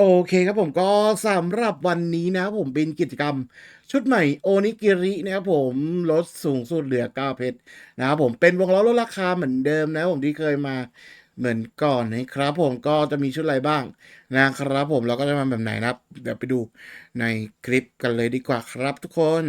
โอเคครับผมก็สำหรับวันนี้นะครับผมเป็นกิจกรรม ชุดใหม่โอนิกิรินะครับผมลดสูงสุดเหลือ9เพชรนะครับผมเป็นวงล้อลดราคาเหมือนเดิมนะผมที่เคยมาเหมือนก่อนนะครับผมก็จะมีชุดอะไรบ้างนะครับผมเราก็จะมาแบบไหนนะครับ เดี๋ยวไปดูในคลิปกันเลยดีกว่าครับทุกคน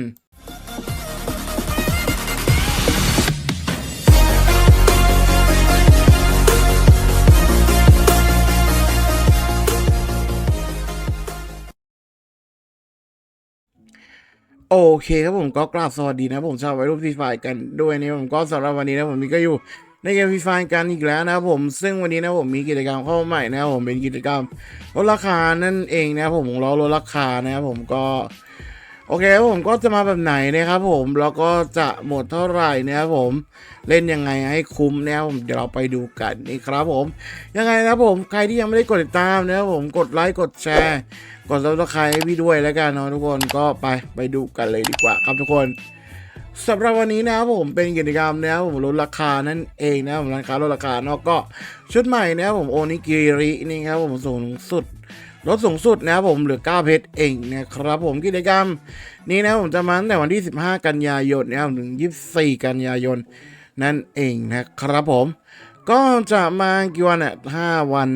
โอเคครับผมก็กราบสวัสดีนะผมชาวไวรุ่นฟรีไฟกันด้วยนะครับผมก็สำหรับวันนี้นะผมมีก็อยู่ในเกมฟรีไฟกันอีกแล้วนะผมซึ่งวันนี้นะผมมีกิจกรรมเข้าใหม่นะผมเป็นกิจกรรมลดราคานั่นเองนะผมของเราลดราคานะผมก็ โอเคครับผมก็จะมาแบบไหนนะครับผมแล้วก็จะหมดเท่าไหร่นะครับผมเล่นยังไงให้คุ้มนะครับผมเดี๋ยวเราไปดูกันนี่ครับผม ยังไงนะครับผมใครที่ยังไม่ได้กดติดตามนะครับผมกดไลค์กดแชร์กดซับสไครต์ให้พี่ด้วยแล้วกันเนาะทุกคนก็ไปไปดูกันเลยดีกว่าครับทุกคนสำหรับวันนี้นะครับผมเป็นกิจกรรมนะครับผมลดราคานั่นเองนะครับผมร้านค้าลดราคาเนาะก็ชุดใหม่นะครับผมโอนิกิรินี่ครับผมสูงสุด ลดสูงสุดนะครับผมเหลือ 9 เพชรเองนะครับผมกิจกรรม นี้นะผมจะมาตั้งแต่วันที่ 15 กันยายนนะครับถึง 24 กันยายน นั่นเองนะครับผม ก็จะมากี่วันอะห้าวัน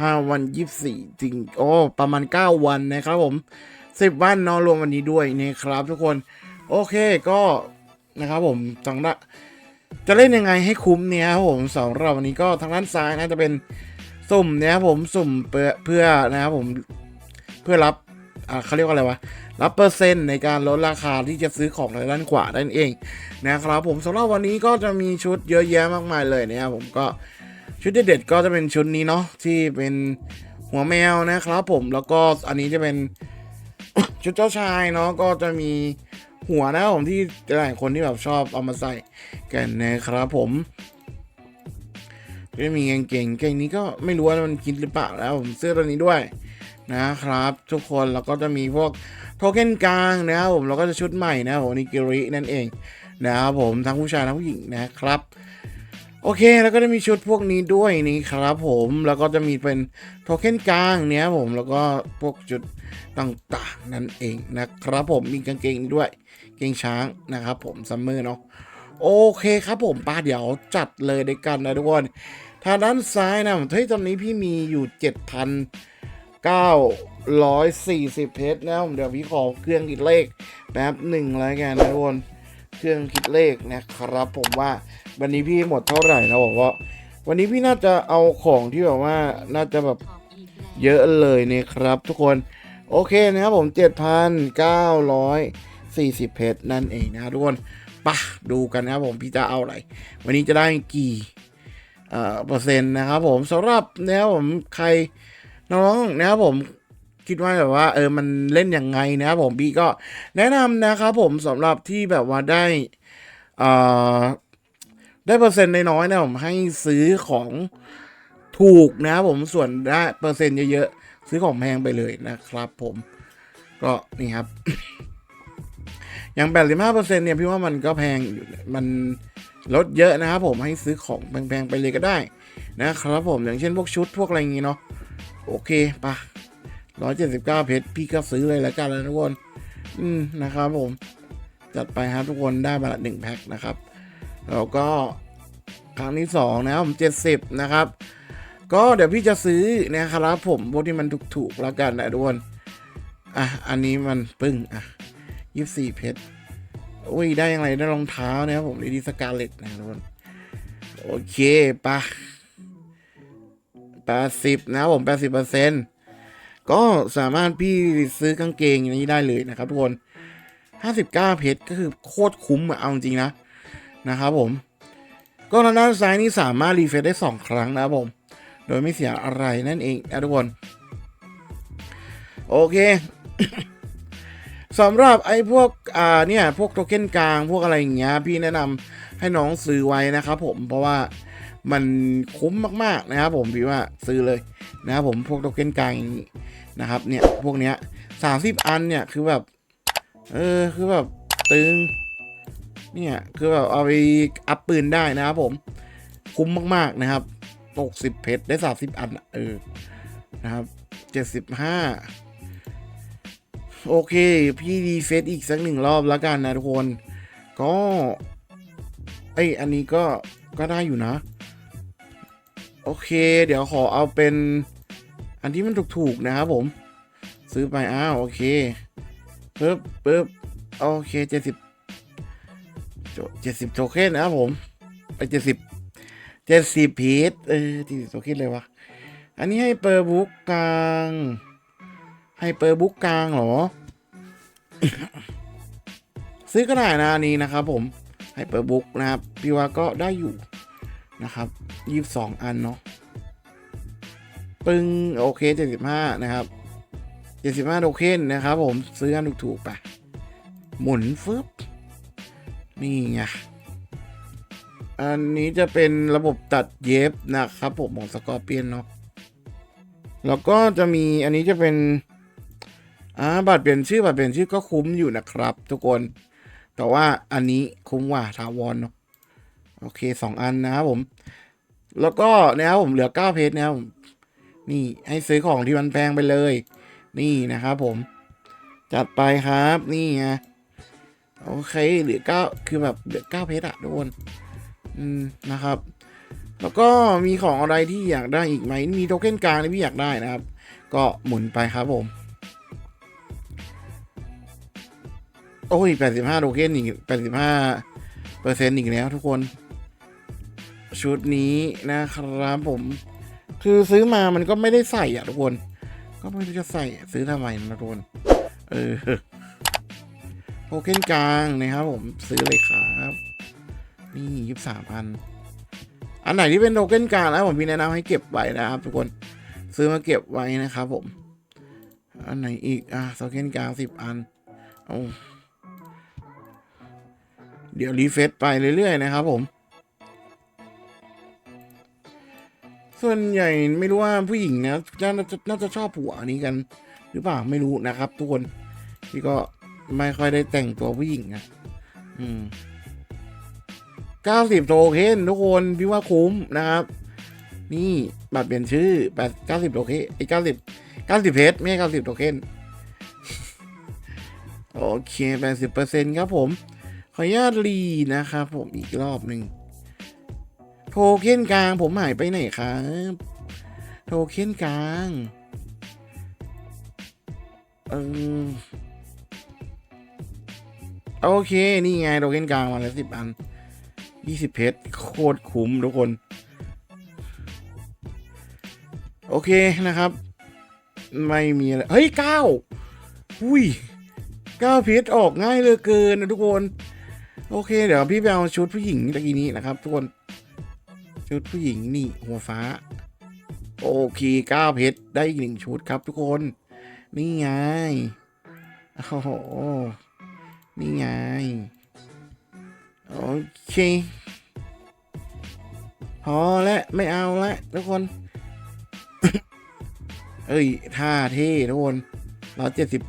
ห้าวันยี่สี่จริง โอ้ประมาณเก้าวันนะครับผมสิบวันนอะรวมวันนี้ด้วยนะครับทุกคน โอเคก็นะครับผมทางด้านจะเล่นยังไงให้คุ้มเนี่ยครับผมสำหรับวันนี้ก็ทางด้านซ้ายนะจะเป็น สุ่มเนี่ยครับผมสุ่มเพื่อเพื่อนะครับผมเพื่อรับอ่าเขาเรียกว่าอะไรวะ รับเปอร์เซ็นต์ในการลดราคาที่จะซื้อของในด้านขวานั่นเองนะครับผมสำหรับวันนี้ก็จะมีชุดเยอะแยะมากมายเลยนะครับผมก็ชุดเด็ดๆก็จะเป็นชุดนี้เนาะที่เป็นหัวแมวนะครับผมแล้วก็อันนี้จะเป็นชุดเจ้าชายเนาะก็จะมีหัวนะครับผมที่หลายคนที่แบบชอบเอามาใส่กันนะครับผม ก็มีกางเกงเกงนี้ก็ไม่รู้ว่ามันคิดหรือเปล่าแล้วผมเสื้อตัวนี้ด้วยนะครับ ทุกคนแล้วก็จะมีพวกโทเค็นกลางนะครับผมแล้วก็จะชุดใหม่นะผมนิกิรินั่นเองนะครับผมทั้งผู้ชายทั้งผู้หญิงนะครับ โอเคแล้วก็จะมีชุดพวกนี้ด้วยนี่ครับผมแล้วก็จะมีเป็นโทเค็นกลางเนี่ยผมแล้วก็พวกจุดต่างๆนั่นเองนะครับผมมีกางเกงด้วยเกงช้างนะครับผมซัมเมอร์เนาะ โอเคครับผมป้าเดี๋ยวจัดเลยด้วยกันนะทุกคนทางด้านซ้ายนะเฮ้ยตอนนี้พี่มีอยู่7,940เพชรนะผมเดี๋ยวพี่ขอเครื่องคิดเลขแป๊บหนึ่งแล้วกันนะทุกคนเครื่องคิดเลขนะครับผมว่าวันนี้พี่หมดเท่าไหร่นะบอกว่าวันนี้พี่น่าจะเอาของที่แบบว่าน่าจะแบบเยอะเลยนะครับทุกคนโอเคนะครับผม 7,940 เพชรนั่นเองนะทุกคน ปะดูกันนะครับผมพี่จะเอาอะไรวันนี้จะได้กี่เอ่อเปอร์เซ็นต์นะครับผมสำหรับนะครับผมใครน้องนะครับผมคิดว่าแบบว่าเออมันเล่นยังไงนะครับผมพี่ก็แนะนำนะครับผมสำหรับที่แบบว่าได้อ่าได้เปอร์เซ็นต์น้อยๆนะผมให้ซื้อของถูกนะครับผมส่วนได้เปอร์เซ็นต์เยอะๆซื้อของแพงไปเลยนะครับผมก็นี่ครับ อย่างแปดสิบห้าเปอร์เซ็นต์เนี่ยพี่ว่ามันก็แพงอยู่มันลดเยอะนะครับผมให้ซื้อของแพงๆไปเลยก็ได้นะครับผมอย่างเช่นพวกชุดพวกอะไรอย่างงี้เนาะโอเคปะร้อยเจ็ดสิบเก้าเพชรพี่ก็ซื้อเลยแล้วกันนะทุกคน อืมนะครับผม จัดไปครับทุกคนได้มาละหนึ่งแพ็คนะครับแล้วก็ครั้งที่สองนะครับผมเจ็ดสิบนะครับ ก็เดี๋ยวพี่จะซื้อนะครับผมพวกที่มันถูกๆแล้วกันนะทุกคน อะ อันนี้มันปึ้งอะ ยี่สี่เพชรอุ้ย ได้ยังไงได้รองเท้านะครับผมดีสกาเลตนะทุกคนโอเคปะแปดสิบนะครับผมแปดสิบเปอร์เซ็นต์ก็สามารถพี่ซื้อกางเกงอย่างนี้ได้เลยนะครับทุกคน59เก้าเพชรก็คือโคตรคุ้มอะเอาจริงนะ นะครับผม ก็ทางด้านซ้ายนี่สามารถรีเฟรชได้2ครั้งนะครับผม โดยไม่เสียอะไรนั่นเองนะทุกคน โอเค สำหรับไอ้พวกอ่าเนี่ยพวกโทเค็นกลางพวกอะไรอย่างเงี้ยพี่แนะนำให้น้องซื้อไว้นะครับผมเพราะว่ามันคุ้มมากๆนะครับผมพี่ว่าซื้อเลยนะครับผมพวกโทเค็นกลางนะครับเนี่ยพวกเนี้ยสามสิบอันเนี่ยคือแบบเออคือแบบตึงเนี่ยคือแบบเอาไปอัพปืนได้นะครับผมคุ้มมากๆนะครับ60เพชรได้30อันเออนะครับเจ็ดสิบห้า โอเค พี่รีเฟซอีกสักหนึ่งรอบแล้วกันนะทุกคน ก็ไออันนี้ก็ก็ได้อยู่นะ โอเค เดี๋ยวขอเอาเป็นอันที่มันถูกๆนะครับผม ซื้อไปอ้าวโอเคปึ๊บปึ๊บโอเคเจ็ดสิบเจ็ดสิบโทเค็นนะครับผมไปเจ็ดสิบเจ็ดสิบพีทเออเจ็ดสิบโทเค็นเลยวะอันนี้ให้เปิดบุ๊กกลาง ให้เปิดบุ๊กกลางเหรอ ซื้อก็ได้นะอันนี้นะครับผมให้เปิดบุ๊กนะครับ พี่ว่าก็ได้อยู่นะครับยี่สิบสองอันเนาะปึ้งโอเคเจ็ดสิบห้านะครับเจ็ดสิบห้าโทเค็นนะครับผมซื้ออันถูกๆไปหมุนฟึบนี่ไงอันนี้จะเป็นระบบตัดเย็บนะครับผมของสกอร์เปียนเนาะแล้วก็จะมีอันนี้จะเป็น อ่าบัตรเปลี่ยนชื่อบัตรเปลี่ยนชื่อก็คุ้มอยู่นะครับ ทุกคน แต่ว่าอันนี้คุ้มกว่าทาวอนเนาะโอเคสองอันนะครับผม แล้วก็นะครับผมเหลือเก้าเพจนะครับนี่ให้ซื้อของที่มันแพงไปเลย นี่นะครับผม จัดไปครับนี่ไงโอเคเหลือเก้าคือแบบเหลือเก้าเพชรอะทุกคนอืมนะครับ แล้วก็มีของอะไรที่อยากได้อีกไหมมีโทเค็นกลางที่พี่อยากได้นะครับ ก็หมุนไปครับผม โอ้ยแปดสิบห้าโทเค็นอีกแปดสิบห้าเปอร์เซ็นต์อีกแล้วทุกคน ชุดนี้นะครับผม คือซื้อมามันก็ไม่ได้ใส่อะทุกคน ก็ไม่รู้จะใส่ซื้อทำไมนะทุกคน เออโทเค็นกลางนะครับผมซื้อเลยครับ นี่ยี่สามพันอันไหนที่เป็นโทเค็นกลางแล้วผมพี่แนะนำให้เก็บไว้นะครับ ทุกคนซื้อมาเก็บไว้นะครับผม อันไหนอีกอะโทเค็นกลางสิบอัน เอา เดี๋ยวรีเฟซไปเรื่อยๆนะครับผม ส่วนใหญ่ไม่รู้ว่าผู้หญิงนะน่าจะน่าจะชอบผัวอันนี้กัน หรือเปล่าไม่รู้นะครับ ทุกคนพี่ก็ไม่ค่อยได้แต่งตัวผู้หญิงนะอืมเก้าสิบโทเค็นทุกคนพี่ว่าคุ้มนะครับ นี่บัตรเปลี่ยนชื่อแปดเก้าสิบโทเค็นไอ้เก้าสิบเก้าสิบเพชรไม่ใช่เก้าสิบโทเค็นโอเคแปดสิบเปอร์เซ็นต์ครับผม ขออนุญาตรีนะครับผมอีกรอบหนึ่งโทเค็นกลางผมหายไปไหนครับ โทเค็นกลางเออโอเค นี่ไงโทเค็นกลางมาแล้วสิบอันยี่สิบเพชรโคตรคุ้มทุกคน โอเคนะครับ ไม่มีอะไร เฮ้ยเก้าอุ้ยเก้าเพชรออกง่ายเหลยเกินนะทุกคน โอเค เดี๋ยวพี่ไปเอาชุดผู้หญิงตะกี้นี้นะครับ ทุกคน ชุดผู้หญิงนี่หัวฟ้า โอเคเก้าเพชรได้อีกหนึ่งชุดครับ ทุกคน นี่ไงโอ้โหนี่ไงโอเคพอแล้วไม่เอาละทุกคน เอ้ยท่าเท่ทุกคนร้อยเจ็ดสิบ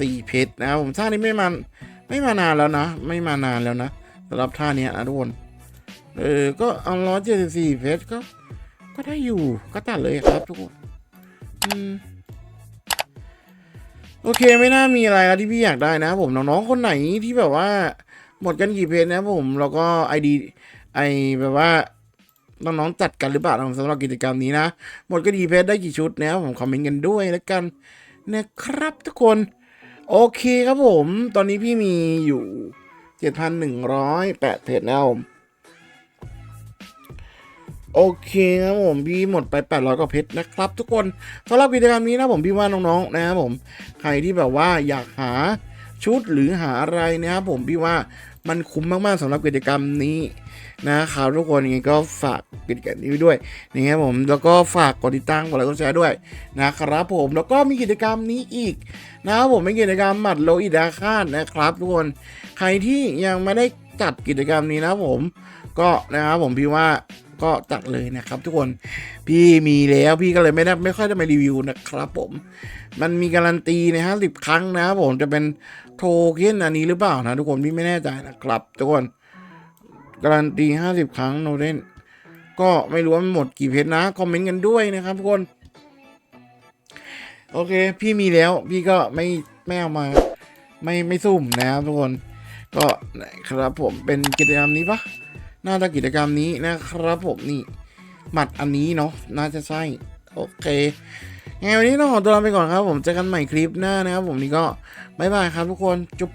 สี่เพชรนะผมท่านี้ไม่มัน ไม่มานานแล้วนะ ไม่มานานแล้วนะสำหรับท่าเนี้ยนะทุกคนเออก็เอาร้อยเจ็ดสิบสี่เพชรก็ ก็ได้อยู่ก็ตัดเลยครับทุกคนอืมโอเคไม่น่ามีอะไรแล้วที่พี่อยากได้นะผมน้องๆคนไหนที่แบบว่า หมดกันกี่เพจนะผมแล้วก็ไอดีไอแบบว่าน้องๆจัดกันหรือเปล่าสำหรับกิจกรรมนี้นะ หมดกันกี่เพจได้กี่ชุดนะผมคอมเมนต์กันด้วยแล้วกันนะครับทุกคน โอเคครับผม ตอนนี้พี่มีอยู่เจ็ดพันหนึ่งร้อยแปดเพจแล้วโอเคครับผมพี่หมดไปแปดร้อยกว่าเพชรนะครับ ทุกคนสำหรับกิจกรรมนี้นะผมพี่ว่าน้องๆนะครับผมใครที่แบบว่าอยากหาชุดหรือหาอะไรนะครับผมพี่ว่ามันคุ้มมากๆสำหรับกิจกรรมนี้ นะครับทุกคนยังไงก็ฝากกิจกรรมนี้ด้วยนะครับผมแล้วก็ฝากกดติดตามกดไลค์กดแชร์ด้วยนะครับผมแล้วก็มีกิจกรรมนี้อีกนะครับผมเป็นกิจกรรมหมัดโลอิดาคาดนะครับทุกคนใครที่ยังไม่ได้จัดกิจกรรมนี้นะผมก็นะครับผมพี่ว่าก็จัดเลยนะครับ ทุกคนพี่มีแล้วพี่ก็เลยไม่ได้ไม่ค่อยได้มารีวิวนะครับผม มันมีการันตีในห้าสิบครั้งนะครับผมจะเป็นโทเค็นอันนี้หรือเปล่านะทุกคนพี่ไม่แน่ใจนะครับ ทุกคน การันตีห้าสิบครั้งโนเดนก็ไม่รู้ว่ามันหมดกี่เพจนะ คอมเมนต์กันด้วยนะครับทุกคน โอเค พี่มีแล้ว พี่ก็ไม่ไม่เอามา ไม่ไม่ซุ่มนะครับทุกคน ก็ครับผมเป็นกิจกรรมนี้ปะน่าจะกิจกรรมนี้นะครับผมนี่หมัดอันนี้เนาะน่าจะใช่โอเคยังไงวันนี้ต้องขอตัวลาไปก่อนครับ ผมเจอกันใหม่คลิปหน้านะครับผมนี่ก็บ๊ายบายครับทุกคนจุ๊บ